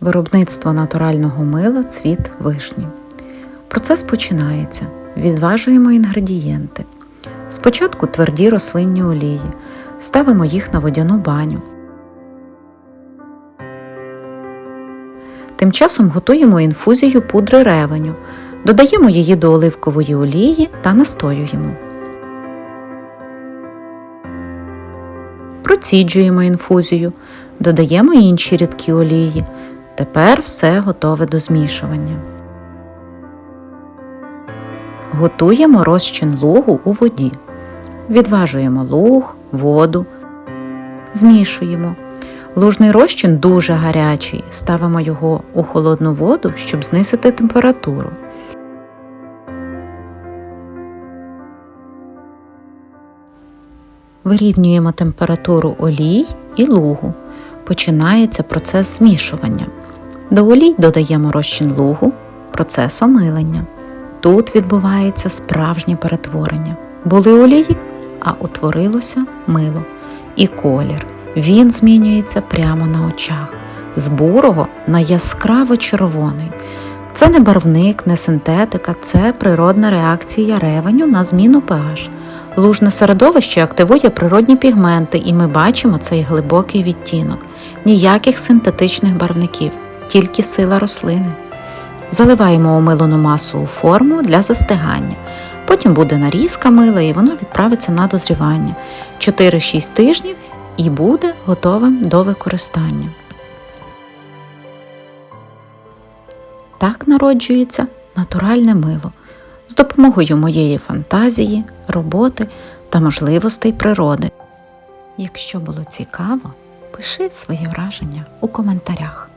Виробництво натурального мила цвіт вишні. Процес починається. Відважуємо інгредієнти. Спочатку тверді рослинні олії. Ставимо їх на водяну баню. Тим часом готуємо інфузію пудри ревеню. Додаємо її до оливкової олії та настоюємо. Проціджуємо інфузію, додаємо інші рідкі олії. Тепер все готове до змішування. Готуємо розчин лугу у воді. Відважуємо луг, воду, змішуємо. Лужний розчин дуже гарячий. Ставимо його у холодну воду, щоб знизити температуру. Вирівнюємо температуру олій і лугу. Починається процес змішування. До олій додаємо розчин лугу, процес омилення. Тут відбувається справжнє перетворення. Були олії, а утворилося мило. І колір. Він змінюється прямо на очах з бурого на яскраво червоний. Це не барвник, не синтетика, це природна реакція ревеню на зміну pH. Лужне середовище активує природні пігменти, і ми бачимо цей глибокий відтінок. Ніяких синтетичних барвників, тільки сила рослини. Заливаємо омилену масу у форму для застигання. Потім буде нарізка мила і воно відправиться на дозрівання 4-6 тижнів і буде готовим до використання. Так народжується натуральне мило з допомогою моєї фантазії, роботи та можливостей природи. Якщо було цікаво, пиши свої враження у коментарях.